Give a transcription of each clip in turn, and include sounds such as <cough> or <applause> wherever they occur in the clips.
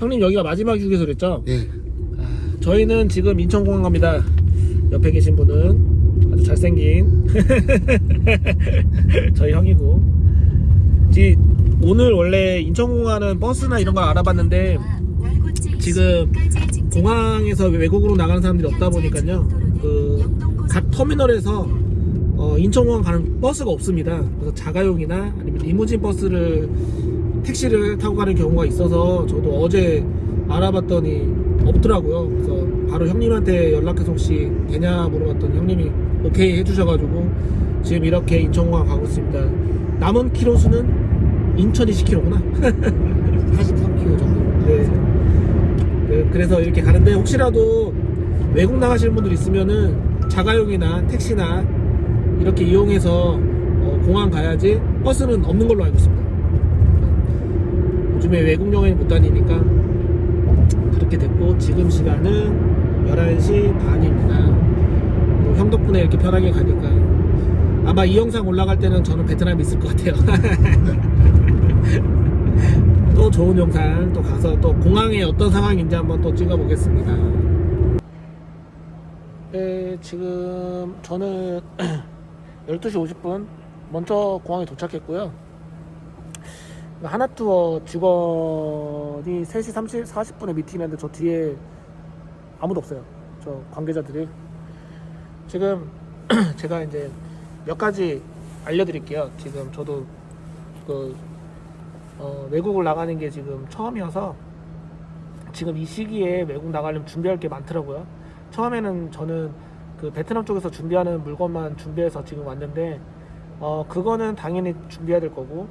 형님 여기가 마지막 휴게소랬죠? 예. 저희는 지금 인천공항 갑니다. 옆에 계신 분은 아주 잘생긴 <laughs> 저희 형이고. 지 오늘 원래 인천공항은 버스나 이런 걸 알아봤는데 지금 공항에서 외국으로 나가는 사람들이 없다 보니까요. 그 각 터미널에서 어, 인천공항 가는 버스가 없습니다. 그래서 자가용이나 아니면 리무진 버스를 택시를 타고 가는 경우가 있어서 저도 어제 알아봤더니 없더라고요. 그래서 바로 형님한테 연락해서 혹시 되냐 물어봤더니 형님이 오케이 해주셔가지고 지금 이렇게 인천공항 가고 있습니다. 남은 키로 수는 인천이 10km구나. 83km <laughs> 정도. 네. 그- 그래서 이렇게 가는데 혹시라도 외국 나가시는 분들 있으면은 자가용이나 택시나 이렇게 이용해서 어, 공항 가야지 버스는 없는 걸로 알고 있습니다. 요즘에 외국 여행 못 다니니까 그렇게 됐고 지금 시간은 11시 반입니다. 뭐형 덕분에 이렇게 편하게 가니까 아마 이 영상 올라갈 때는 저는 베트남에 있을 것 같아요. <laughs> 또 좋은 영상 또 가서 또 공항에 어떤 상황인지 한번 또 찍어보겠습니다. 네, 지금 저는 <clears throat> 12시 50분 먼저 공항에 도착했고요. 하나투어 직원이 3시 30, 40분에 미팅했는데 저 뒤에 아무도 없어요. 저 관계자들이. 지금 <clears throat> 제가 이제 몇 가지 알려드릴게요. 지금 저도 그 어, 외국을 나가는 게 지금 처음이어서 지금 이 시기에 외국 나가려면 준비할 게 많더라고요. 처음에는 저는 그 베트남 쪽에서 준비하는 물건만 준비해서 지금 왔는데 어 그거는 당연히 준비해야 될 거고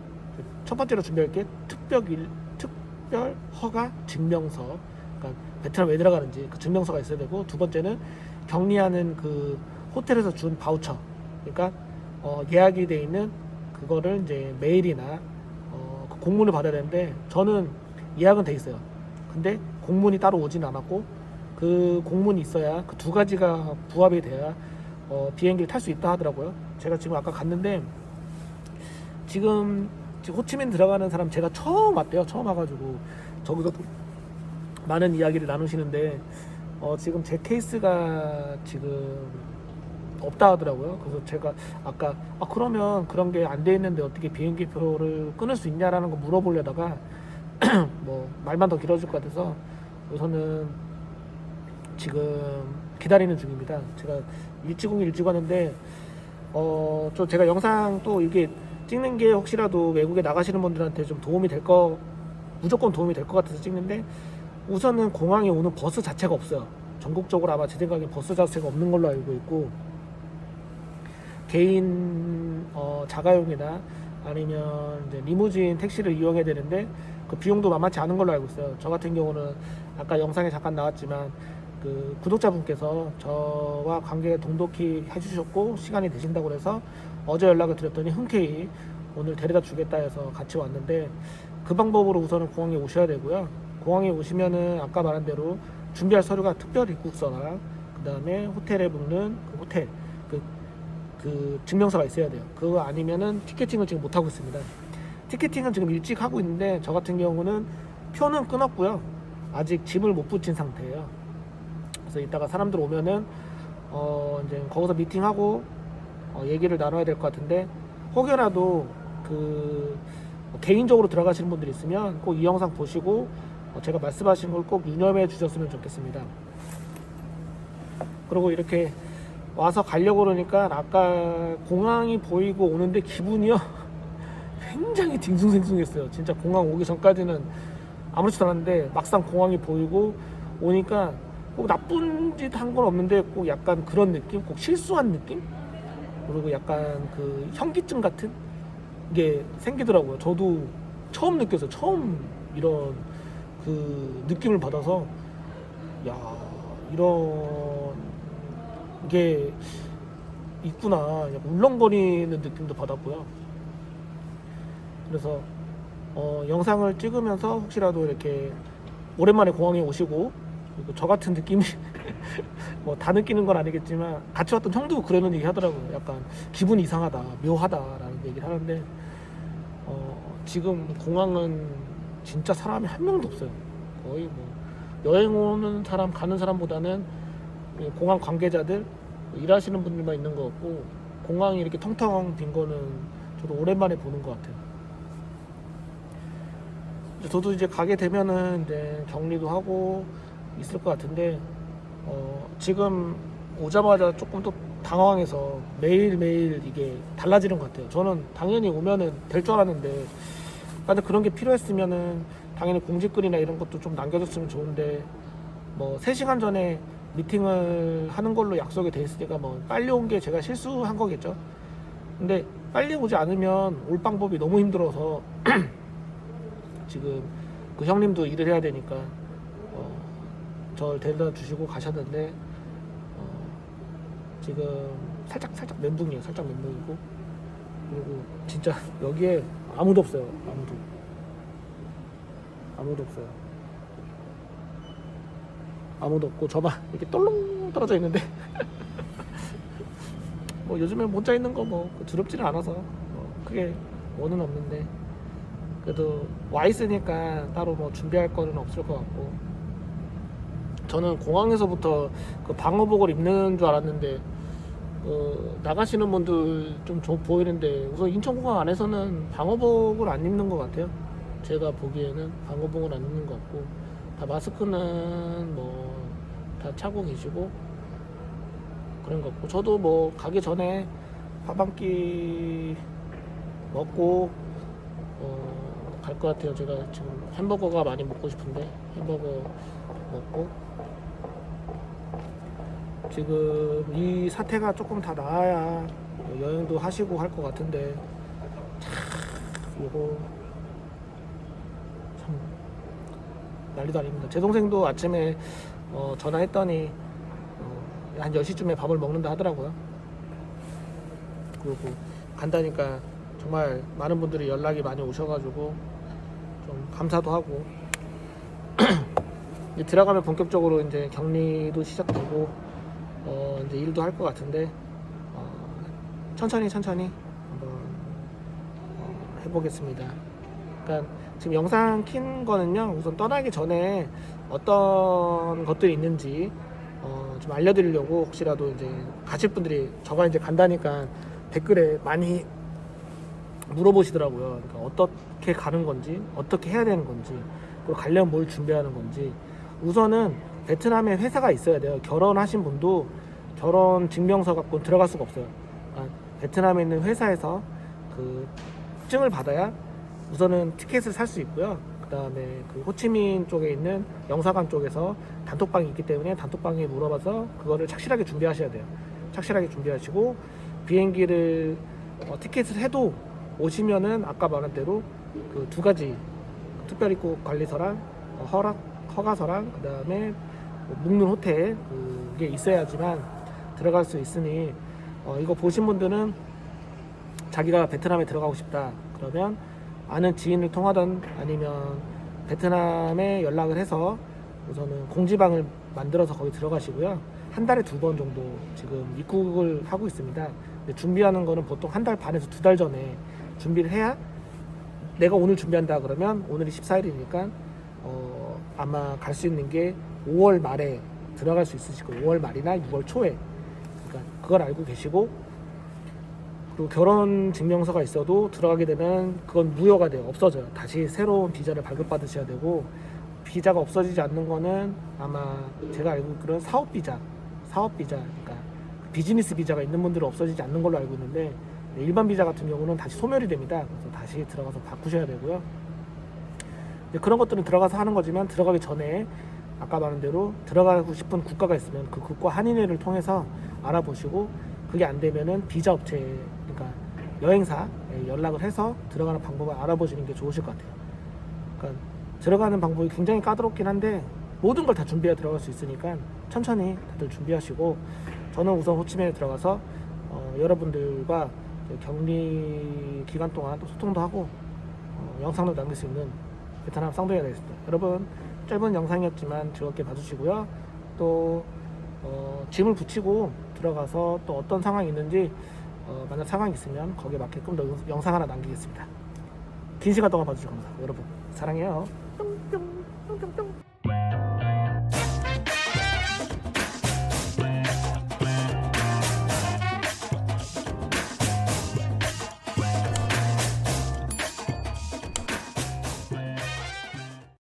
첫 번째로 준비할 게 특별 일 특별 허가 증명서 그러니까 베트남 왜 들어가는지 그 증명서가 있어야 되고 두 번째는 격리하는 그 호텔에서 준 바우처 그러니까 어 예약이 돼 있는 그거를 이제 메일이나 어, 그 공문을 받아야 되는데 저는 예약은 돼 있어요. 근데 공문이 따로 오진 않았고 그 공문이 있어야 그 두 가지가 부합이 돼야 어, 비행기를 탈 수 있다 하더라고요. 제가 지금 아까 갔는데 지금 호치민 들어가는 사람 제가 처음 왔대요. 처음 와가지고 저기서 또 많은 이야기를 나누시는데 어, 지금 제 케이스가 지금 없다 하더라고요. 그래서 제가 아까 아 그러면 그런 게 안 돼 있는데 어떻게 비행기 표를 끊을 수 있냐라는 거 물어보려다가 <clears throat> 뭐 말만 더 길어질 것 같아서 우선은 지금 기다리는 중입니다. 제가 일찍 오긴 일찍 왔는데 어, 좀 제가 영상 또 이게 찍는 게 혹시라도 외국에 나가시는 분들한테 좀 도움이 될 거 무조건 도움이 될 것 같아서 찍는데 우선은 공항에 오는 버스 자체가 없어요. 전국적으로 아마 제 생각엔 버스 자체가 없는 걸로 알고 있고 개인 어, 자가용이나 아니면 이제 리무진 택시를 이용해야 되는데 그 비용도 만만치 않은 걸로 알고 있어요. 저 같은 경우는 아까 영상에 잠깐 나왔지만 그 구독자분께서 저와 관계 동독히 해주셨고 시간이 되신다고 그래서 어제 연락을 드렸더니 흔쾌히 오늘 데려다 주겠다 해서 같이 왔는데 그 방법으로 우선은 공항에 오셔야 되고요. 공항에 오시면은 아까 말한 대로 준비할 서류가 특별 입국서랑 그 다음에 호텔에 묵는 그 호텔 그, 그 증명서가 있어야 돼요. 그거 아니면은 티켓팅을 지금 못 하고 있습니다. 티켓팅은 지금 일찍 하고 있는데 저 같은 경우는 표는 끊었고요. 아직 짐을 못 붙인 상태예요. 그래서 이따가 사람들 오면은 어 이제 거기서 미팅하고 어 얘기를 나눠야 될 것 같은데 혹여라도 그 개인적으로 들어가시는 분들 있으면 꼭 이 영상 보시고 어 제가 말씀하신 걸 꼭 유념해 주셨으면 좋겠습니다. 그리고 이렇게 와서 가려고 그러니까 아까 공항이 보이고 오는데 기분이요 <laughs> 굉장히 딩숭생숭했어요. 진짜 공항 오기 전까지는 아무렇지도 않았는데 막상 공항이 보이고 오니까 꼭 나쁜 짓 한 건 없는데 꼭 약간 그런 느낌, 꼭 실수한 느낌, 그리고 약간 그 현기증 같은 게 생기더라고요. 저도 처음 느껴서 처음 이런 그 느낌을 받아서 야 이런 게 있구나 약간 울렁거리는 느낌도 받았고요. 그래서 어, 영상을 찍으면서 혹시라도 이렇게 오랜만에 공항에 오시고 저 같은 느낌이 <laughs> 뭐 다 느끼는 건 아니겠지만 같이 왔던 형도 그러는 얘기 하더라고요. 약간 기분이 이상하다, 묘하다라는 얘기를 하는데 어, 지금 공항은 진짜 사람이 한 명도 없어요. 거의 뭐 여행 오는 사람 가는 사람보다는 이 공항 관계자들 일하시는 분들만 있는 것 같고 공항이 이렇게 텅텅 빈 거는 저도 오랜만에 보는 것 같아요. 저도 이제 가게 되면은 이제 격리도 하고 있을 것 같은데 어, 지금 오자마자 조금 또 당황해서 매일매일 이게 달라지는 것 같아요. 저는 당연히 오면은 될 줄 알았는데 만약 그런 게 필요했으면은 당연히 공지글이나 이런 것도 좀 남겨줬으면 좋은데 뭐 3시간 전에 미팅을 하는 걸로 약속이 돼 있으니까 뭐 빨리 온 게 제가 실수한 거겠죠. 근데 빨리 오지 않으면 올 방법이 너무 힘들어서 <clears throat> 지금 그 형님도 일을 해야 되니까 어, 저를 데려다 주시고 가셨는데 어, 지금 살짝 살짝 멘붕이에요. 살짝 멘붕이고 그리고 진짜 <laughs> 여기에 아무도 없어요. 아무도 아무도 없어요. 아무도 없고 저만 이렇게 똘롱 떨어져 있는데 <laughs> 뭐 요즘에 혼자 있는 거 뭐 두렵지는 않아서 뭐 크게 원은 없는데 그래도 와 있으니까 따로 뭐 준비할 거는 없을 것 같고 저는 공항에서부터 그 방어복을 입는 줄 알았는데 그 나가시는 분들 좀좀 보이는데 우선 인천공항 안에서는 방어복을 안 입는 것 같아요. 제가 보기에는 방어복은 안 입는 것 같고 다 마스크는 뭐 다 차고 계시고 그런 것 같고 저도 뭐 가기 전에 밥 한 끼 먹고 어, 갈 것 같아요. 제가 지금 햄버거가 많이 먹고 싶은데 햄버거 먹고 지금 이 사태가 조금 다 나아야 여행도 하시고 할 것 같은데 참 이거 참 난리도 아닙니다. 제 동생도 아침에 어, 전화했더니 어, 한 10시쯤에 밥을 먹는다 하더라고요. 그리고 간다니까 정말 많은 분들이 연락이 많이 오셔가지고 좀 감사도 하고 이제 들어가면 본격적으로 이제 격리도 시작되고 어, 이제 일도 할 것 같은데 어, 천천히 천천히 한번 어, 해보겠습니다. 그러니까 지금 영상 킨 거는요 우선 떠나기 전에 어떤 것들이 있는지 어, 좀 알려드리려고 혹시라도 이제 가실 분들이 저가 이제 간다니까 댓글에 많이 물어보시더라고요. 그러니까 어떻게 가는 건지, 어떻게 해야 되는 건지, 그리고 가려면 뭘 준비하는 건지. 우선은 베트남에 회사가 있어야 돼요. 결혼하신 분도 결혼 증명서 갖고 들어갈 수가 없어요. 그러니까 베트남에 있는 회사에서 그 증을 받아야 우선은 티켓을 살 수 있고요. 그 다음에 그 호치민 쪽에 있는 영사관 쪽에서 단톡방이 있기 때문에 단톡방에 물어봐서 그거를 착실하게 준비하셔야 돼요. 착실하게 준비하시고 비행기를 어, 티켓을 해도 오시면은 아까 말한 대로 그 두 가지 특별입국 관리서랑 어, 허락 허가서랑 그 다음에 묵는 호텔 그게 있어야지만 들어갈 수 있으니 어, 이거 보신 분들은 자기가 베트남에 들어가고 싶다 그러면 아는 지인을 통하던 아니면 베트남에 연락을 해서 우선은 공지방을 만들어서 거기 들어가시고요. 한 달에 두 번 정도 지금 입국을 하고 있습니다. 준비하는 거는 보통 한 달 반에서 두 달 전에 준비를 해야 내가 오늘 준비한다 그러면 오늘이 14일이니까 어, 아마 갈 수 있는 게 5월 말에 들어갈 수 있으실 거예요 5월 말이나 6월 초에 그러니까 그걸 알고 계시고 그리고 결혼 증명서가 있어도 들어가게 되면 그건 무효가 돼요. 없어져요. 다시 새로운 비자를 발급받으셔야 되고 비자가 없어지지 않는 거는 아마 제가 알고 있기로는 사업 비자, 사업 비자, 그러니까 비즈니스 비자가 있는 분들은 없어지지 않는 걸로 알고 있는데 일반 비자 같은 경우는 다시 소멸이 됩니다. 그래서 다시 들어가서 바꾸셔야 되고요. 그런 것들은 들어가서 하는 거지만 들어가기 전에 아까 말한 대로 들어가고 싶은 국가가 있으면 그 국가 한인회를 통해서 알아보시고 그게 안 되면은 비자 업체 그러니까 여행사에 연락을 해서 들어가는 방법을 알아보시는 게 좋으실 것 같아요. 그러니까 들어가는 방법이 굉장히 까다롭긴 한데 모든 걸 다 준비해 들어갈 수 있으니까 천천히 다들 준비하시고 저는 우선 호치민에 들어가서 어, 여러분들과 그 격리 기간 동안 또 소통도 하고 어, 영상도 남길 수 있는 베트남 쌍둥이가 되겠습니다. 여러분 짧은 영상이었지만 즐겁게 봐주시고요. 또 어, 짐을 붙이고 들어가서 또 어떤 상황이 있는지 어, 만약 상황이 있으면 거기에 맞게끔 더 영- 영상 하나 남기겠습니다. 긴 시간 동안 봐주셔서 감사합니다. 여러분 사랑해요. 뿅뿅.